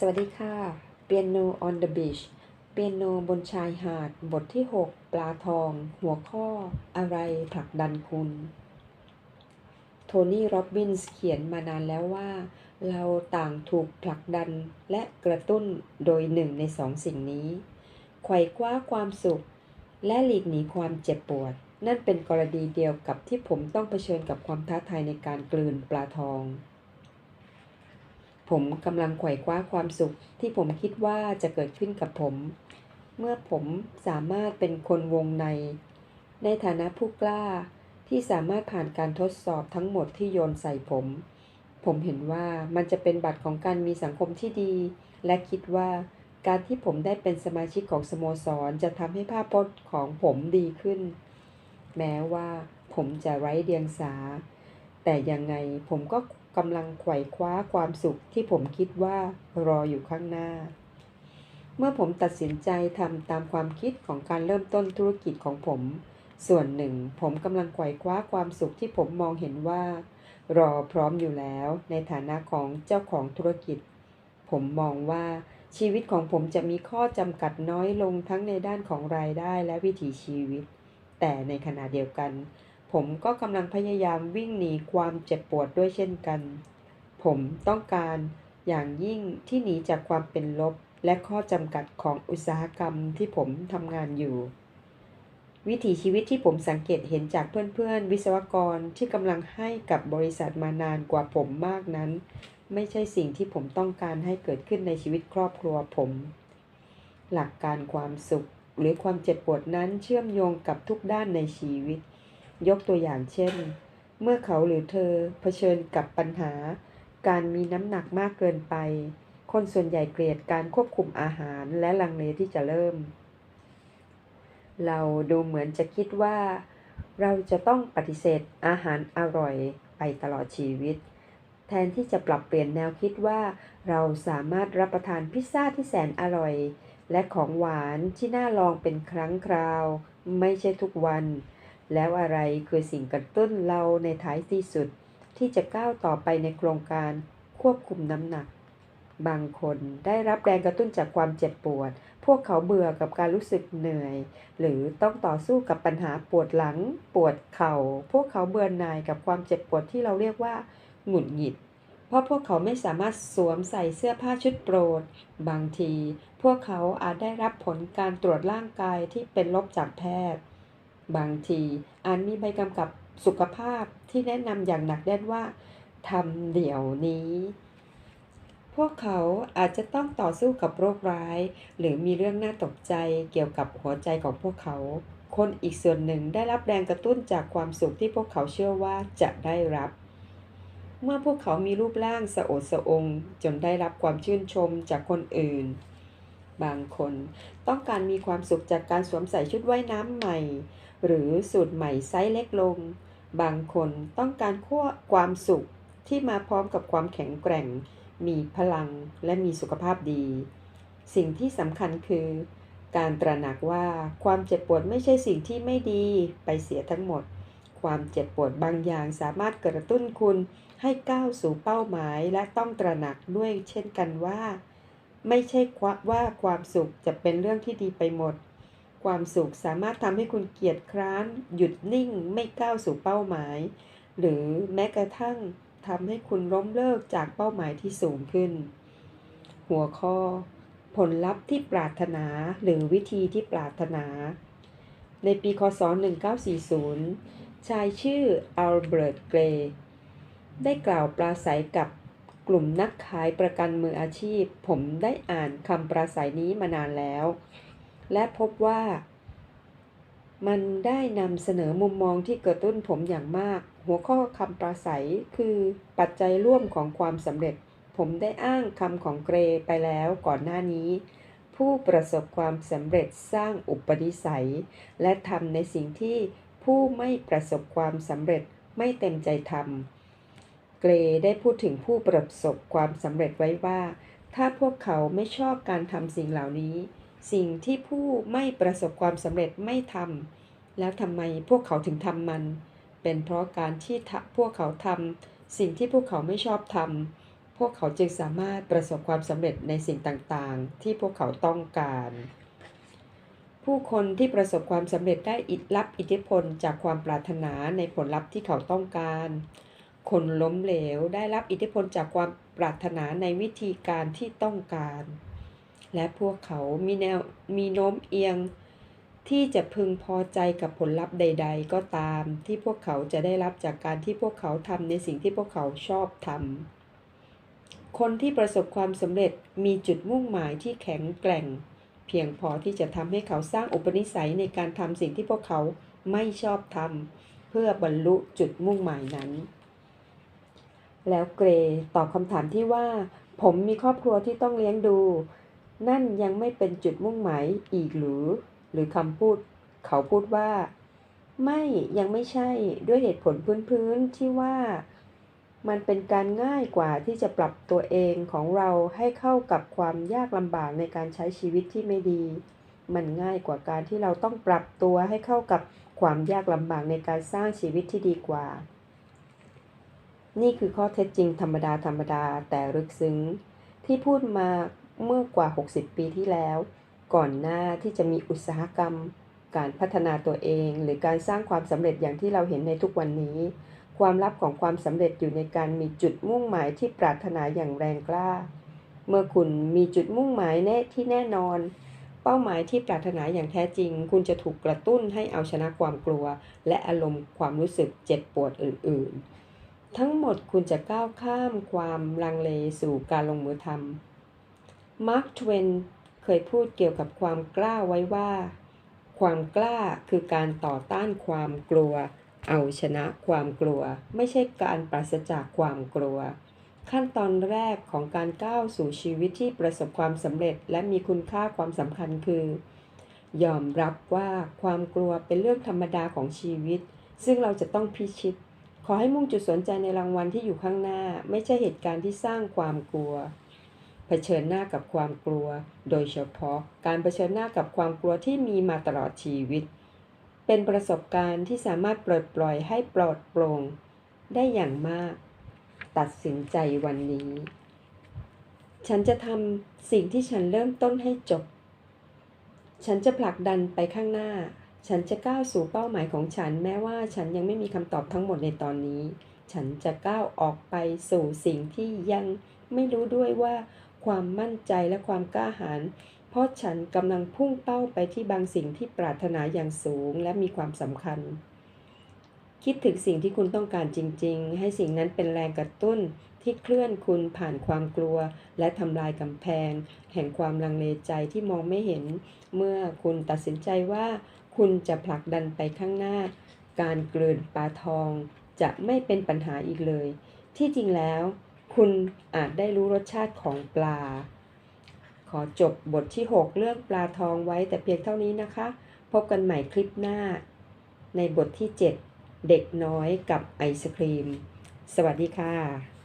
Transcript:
สวัสดีค่ะ Piano on the Beach เปียโนบนชายหาด บทที่ 6 ปลาทอง หัวข้อ อะไรผลักดันคุณ โทนี่ โรบบินส์เขียนมานานแล้วว่า เราต่างถูกผลักดันและกระตุ้นโดยหนึ่งในสองสิ่งนี้ ไขว่คว้าความสุข และหลีกหนีความเจ็บปวด นั่นเป็นกรณีเดียวกับที่ผมต้องเผชิญกับความท้าทายในการกลืนปลาทอง ผมกำลังไขว่คว้าความสุขที่ผมคิดว่าจะเกิดขึ้นกับผม เมื่อผมสามารถเป็นคนวงใน ในฐานะผู้กล้าที่สามารถผ่านการทดสอบทั้งหมดที่โยนใส่ผม ผมเห็นว่ามันจะเป็นบัตรของการมีสังคมที่ดี และคิดว่าการที่ผมได้เป็นสมาชิกของสโมสรจะทำให้ภาพพจน์ของผมดีขึ้น แม้ว่าผมจะไร้เดียงสา แต่ยังไงผมก็ กำลังไขว่คว้าความสุขที่ผมคิดว่ารออยู่ข้างหน้า เมื่อผมตัดสินใจทำตามความคิดของการเริ่มต้นธุรกิจของผม ส่วนหนึ่ง ผมกำลังไขว่คว้าความสุขที่ผมมองเห็นว่า รอพร้อมอยู่แล้วในฐานะของเจ้าของธุรกิจ ผมมองว่าชีวิตของผมจะมีข้อจำกัดน้อยลงทั้งในด้านของรายได้และวิถีชีวิต แต่ในขณะเดียวกัน ผมก็กำลังพยายามวิ่งหนีความเจ็บปวดด้วยเช่นกัน ผมต้องการอย่างยิ่งที่หนีจากความเป็นลบและข้อจำกัดของอุตสาหกรรมที่ผมทำงานอยู่ วิถีชีวิตที่ผมสังเกตเห็นจากเพื่อนๆ วิศวกรที่กำลังให้กับบริษัทมานานกว่าผมมากนั้น ไม่ใช่สิ่งที่ผมต้องการให้เกิดขึ้นในชีวิตครอบครัวผม หลักการความสุขหรือความเจ็บปวดนั้นเชื่อมโยงกับทุกด้านในชีวิต ยกตัวอย่างเช่น เมื่อเขาหรือเธอเผชิญกับปัญหา การมีน้ำหนักมากเกินไป คนส่วนใหญ่เกลียดการควบคุมอาหารและลังเลที่จะเริ่ม เราดูเหมือนจะคิดว่า เราจะต้องปฏิเสธอาหารอร่อยไปตลอดชีวิต แทนที่จะปรับเปลี่ยนแนวคิดว่า เราสามารถรับประทานพิซซ่าที่แสนอร่อย และของหวานที่น่าลองเป็นครั้งคราว ไม่ใช่ทุกวัน แล้วอะไรคือสิ่งกระตุ้นเราในท้ายที่สุด ที่จะก้าวต่อไปในโครงการควบคุมน้ำหนัก บางคนได้รับแรงกระตุ้นจากความเจ็บปวด พวกเขาเบื่อกับการรู้สึกเหนื่อย หรือต้องต่อสู้กับปัญหาปวดหลัง ปวดเข่า พวกเขาเบื่อหน่ายกับความเจ็บปวดที่เราเรียกว่า หงุดหงิด เพราะพวกเขาไม่สามารถสวมใส่เสื้อผ้าชุดโปรด บางที พวกเขาอาจได้รับผลการตรวจร่างกายที่เป็นลบจากแพทย์ บางทีอาจมีใบกำกับสุขภาพที่แนะนำอย่างหนักแน่นว่าทำเดี๋ยวนี้ พวกเขาอาจจะต้องต่อสู้กับโรคร้าย หรือมีเรื่องน่าตกใจเกี่ยวกับหัวใจของพวกเขา คนอีกส่วนหนึ่งได้รับแรงกระตุ้นจากความสุขที่พวกเขาเชื่อว่าจะได้รับ เมื่อพวกเขามีรูปร่างสะโอดสะองจนได้รับความชื่นชมจากคนอื่น บางคน ต้องการมีความสุขจากการสวมใส่ชุดว่ายน้ำใหม่ หรือสูตรใหม่ไซส์เล็กลง บางคนต้องการขั้วความสุขที่มาพร้อมกับความแข็งแกร่ง มีพลังและมีสุขภาพดี สิ่งที่สำคัญคือ การตระหนักว่าความเจ็บปวดไม่ใช่สิ่งที่ไม่ดีไปเสียทั้งหมด ความเจ็บปวดบางอย่างสามารถกระตุ้นคุณให้ก้าวสู่เป้าหมายและต้องตระหนักด้วยเช่นกันว่า ไม่ใช่ว่าความสุขจะเป็นเรื่องที่ดีไปหมด ความสุขสามารถทำให้คุณเกียจคร้าน หยุดนิ่งไม่ก้าวสู่เป้าหมาย หรือแม้กระทั่งทำให้คุณล้มเลิกจากเป้าหมายที่สูงขึ้น หัวข้อ ผลลัพธ์ที่ปรารถนาหรือวิธีที่ปรารถนา ในปีคศ 1940 ชายชื่ออัลเบิร์ต เกรย์ได้กล่าวปราศัยกับ กลุ่มนักขายประกันมืออาชีพ ผมได้อ่านคำปราศัยนี้มานานแล้ว และพบว่า มันได้นำเสนอมุมมองที่กระตุ้นผมอย่างมาก หัวข้อคำปราศัยคือปัจจัยร่วมของความสำเร็จ ผมได้อ้างคำของเกรไปแล้วก่อนหน้านี้ ผู้ประสบความสำเร็จสร้างอุปนิสัย และทำในสิ่งที่ผู้ไม่ประสบความสำเร็จไม่เต็มใจทำ เกรได้พูดถึงผู้ประสบความสำเร็จไว้ว่า ถ้าพวกเขาไม่ชอบการทำสิ่งเหล่านี้ สิ่งที่ผู้ไม่ประสบความสำเร็จไม่ทำแล้วทำไมพวกเขาถึงทำมัน เป็นเพราะการที่พวกเขาทำสิ่งที่พวกเขาไม่ชอบทำพวกเขาจึงสามารถประสบความสำเร็จในสิ่งต่างๆ ที่พวกเขาต้องการ ผู้คนที่ประสบความสำเร็จได้อิทรับอิทธิพลจากความปรารถนาในผลลัพธ์ที่เขาต้องการ คนล้มเหลวได้รับอิทธิพลจากความปรารถนาในวิธีการที่ต้องการ และพวกเขามีแนวมีโน้มเอียงที่จะพึงพอใจกับผลลัพธ์ใด ๆ ก็ตาม ที่พวกเขาจะได้รับจากการที่พวกเขาทำในสิ่งที่พวกเขาชอบทำคนที่ประสบความสำเร็จมีจุดมุ่งหมายที่แข็งแกร่ง เพียงพอที่จะทำให้เขาสร้างอุปนิสัยในการทำสิ่งที่พวกเขาไม่ชอบทำเพื่อบรรลุจุดมุ่งหมายนั้น แล้วเกรตอบคำถามที่ว่า ผมมีครอบครัวที่ต้องเลี้ยงดู นั่นยังไม่เป็นจุดมุ่งหมายอีกหรือ หรือคำพูด เขาพูดว่า ไม่ยังไม่ใช่ด้วยเหตุผลพื้นๆที่ว่า มันเป็นการง่ายกว่าที่จะปรับตัวเองของเราให้เข้ากับความยากลำบากในการใช้ชีวิตที่ไม่ดี มันง่ายกว่าการที่เราต้องปรับตัวให้เข้ากับความยากลำบากในการสร้างชีวิตที่ดีกว่า นี่คือข้อเท็จจริงธรรมดาธรรมดาแต่ลึกซึ้ง ที่พูดมาเมื่อกว่า 60 ปีที่แล้ว ก่อนหน้าที่จะมีอุตสาหกรรม การพัฒนาตัวเอง หรือการสร้างความสำเร็จอย่างที่เราเห็นในทุกวันนี้ ความลับของความสำเร็จอยู่ในการมีจุดมุ่งหมายที่ปรารถนาอย่างแรงกล้า เมื่อคุณมีจุดมุ่งหมายแน่ที่แน่นอนเป้าหมายที่ปรารถนาอย่างแท้จริง คุณจะถูกกระตุ้นให้เอาชนะความกลัว และอารมณ์ความรู้สึกเจ็บปวดอื่น ๆ ทั้งหมดคุณจะก้าวข้ามความลังเลสู่การลงมือทำมาร์คทเวนเคยพูดเกี่ยวกับความกล้าไว้ว่า ความกล้าคือการต่อต้านความกลัว เอาชนะความกลัว ไม่ใช่การปราศจากความกลัว ขั้นตอนแรกของการก้าวสู่ชีวิตที่ประสบความสำเร็จ และมีคุณค่าความสำคัญคือ ยอมรับว่าความกลัวเป็นเรื่องธรรมดาของชีวิต ซึ่งเราจะต้องพิชิต ขอให้มุ่งจุดสนใจในรางวัลที่อยู่ข้างหน้า ไม่ใช่เหตุการณ์ที่สร้างความกลัว เผชิญหน้ากับความกลัว โดยเฉพาะการเผชิญหน้ากับความกลัวที่มีมาตลอดชีวิต เป็นประสบการณ์ที่สามารถปลดปล่อยให้ปลอดโปร่งได้อย่างมาก ตัดสินใจวันนี้ ฉันจะทำสิ่งที่ฉันเริ่มต้นให้จบ ฉันจะผลักดันไปข้างหน้า ฉันจะก้าวสู่เป้าหมายของฉันแม้ว่าฉันยังไม่มีคำตอบทั้งหมดในตอนนี้ ฉันจะก้าวออกไปสู่สิ่งที่ยังไม่รู้ด้วยว่าความมั่นใจและความกล้าหาญเพราะฉันกำลังพุ่งเป้าไปที่บางสิ่งที่ปรารถนาอย่างสูงและมีความสำคัญ คิดถึงสิ่งที่คุณต้องการจริง ๆ ให้สิ่งนั้นเป็นแรงกระตุ้นที่เคลื่อนคุณผ่านความกลัว และทำลายกำแพง แห่งความลังเลใจที่มองไม่เห็น เมื่อคุณตัดสินใจว่า คุณจะผลักดันไปข้างหน้า การกลืนปลาทองจะไม่เป็นปัญหาอีกเลย ที่จริงแล้ว คุณอาจได้รู้รสชาติของปลา ขอจบบทที่ 6 เรื่องปลาทองไว้แต่เพียงเท่านี้นะคะ พบกันใหม่คลิปหน้า ในบทที่ 7 เด็กน้อยกับไอศครีม สวัสดีค่ะ